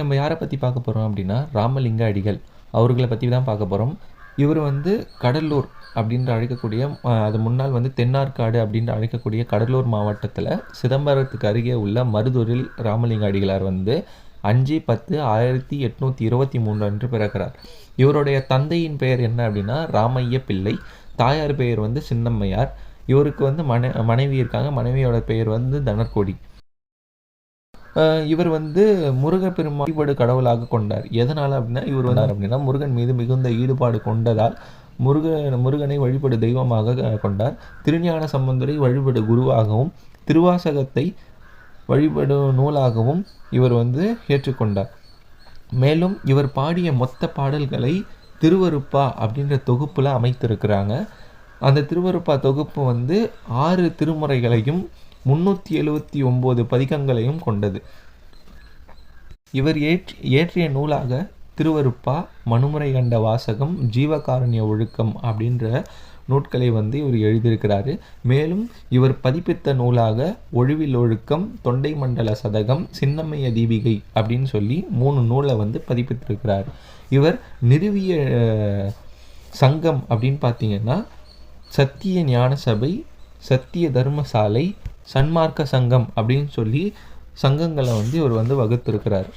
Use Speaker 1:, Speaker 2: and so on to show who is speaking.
Speaker 1: நம்ம யாரை பற்றி பார்க்க போகிறோம் அப்படின்னா ராமலிங்க அடிகள். அவர்களை பற்றி தான் பார்க்க போகிறோம் இவர் வந்து கடலூர் அப்படின்ற அழைக்கக்கூடிய அது முன்னால் வந்து தென்னார்காடு அப்படின்ற அழைக்கக்கூடிய கடலூர் மாவட்டத்தில் சிதம்பரத்துக்கு அருகே உள்ள மருதூரில் ராமலிங்க அடிகளார் வந்து அஞ்சு பத்து ஆயிரத்தி எட்நூற்றி இருபத்தி மூணு அன்று பிறக்கிறார். இவருடைய தந்தையின் பெயர் என்ன அப்படின்னா ராமைய பிள்ளை. தாயார் பெயர் வந்து சின்னம்மையார். இவருக்கு வந்து மனை மனைவி இருக்காங்க. மனைவியோட பெயர் வந்து தனர்கோடி இவர் வந்து முருகப்பெருமான் வழிபாடு கடவுளாக கொண்டார். எதனால் அப்படின்னா இவர் வந்தார் அப்படின்னா முருகன் மீது மிகுந்த ஈடுபாடு கொண்டதால் முருகன் முருகனை வழிபடு தெய்வமாக கொண்டார். திருஞான சம்பந்தரை வழிபடு குருவாகவும் திருவாசகத்தை வழிபடு நூலாகவும் இவர் வந்து ஏற்றுக்கொண்டார். மேலும் இவர் பாடிய மொத்த பாடல்களை திருவருப்பா அப்படின்ற தொகுப்பில் அமைத்திருக்கிறாங்க. அந்த திருவருப்பா தொகுப்பு வந்து ஆறு திருமுறைகளையும் முன்னூற்றி எழுவத்தி ஒம்பது பதிகங்களையும் கொண்டது. இவர் ஏற்றி இயற்றிய நூலாக திருவருப்பா மனுமுறை கண்ட வாசகம் ஜீவகாருண்ய ஒழுக்கம் அப்படின்ற நூட்களை வந்து இவர் எழுதியிருக்கிறாரு. மேலும் இவர் பதிப்பித்த நூலாக ஒழுவில் ஒழுக்கம் தொண்டை மண்டல சதகம் சின்னம்மைய தீபிகை அப்படின்னு சொல்லி மூணு நூலை வந்து பதிப்பித்திருக்கிறார். இவர் நிறுவிய சங்கம் அப்படின்னு பார்த்தீங்கன்னா சத்திய ஞான சபை சத்திய தர்மசாலை சன்மார்க்க சங்கம் அப்படின்னு சொல்லி சங்கங்களை வந்து இவர் வந்து வகுத்திருக்கிறார்.